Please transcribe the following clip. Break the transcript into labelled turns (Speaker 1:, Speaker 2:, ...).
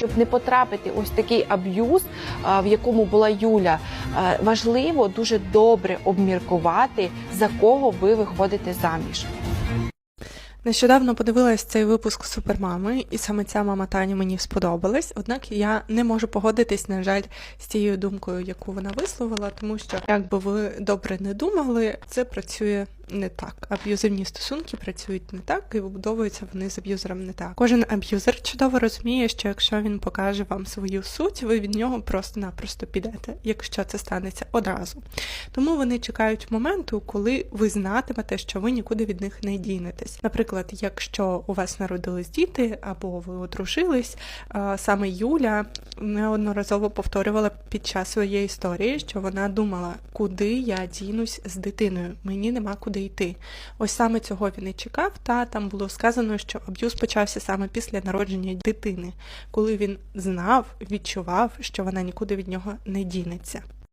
Speaker 1: щоб не потрапити ось такий аб'юз, в якому була Юля, важливо дуже добре обміркувати, за кого ви виходите заміж.
Speaker 2: Нещодавно подивилась цей випуск супермами, і саме ця мама Таня мені сподобалась. Однак я не можу погодитись, на жаль, з тією думкою, яку вона висловила, тому що, як би ви добре не думали, це працює не так. Аб'юзивні стосунки працюють не так, і вибудовуються вони з аб'юзером не так. Кожен аб'юзер чудово розуміє, що якщо він покаже вам свою суть, ви від нього просто-напросто підете, якщо це станеться одразу. Тому вони чекають моменту, коли ви знатимете, що ви нікуди від них не дінетесь. Наприклад, якщо у вас народились діти або ви одружились, саме Юля неодноразово повторювала під час своєї історії, що вона думала, куди я дінусь з дитиною, мені нема куди йти. Ось саме цього він і чекав. Та там було сказано, що аб'юз почався саме після народження дитини, коли він знав, відчував, що вона нікуди від нього не дінеться.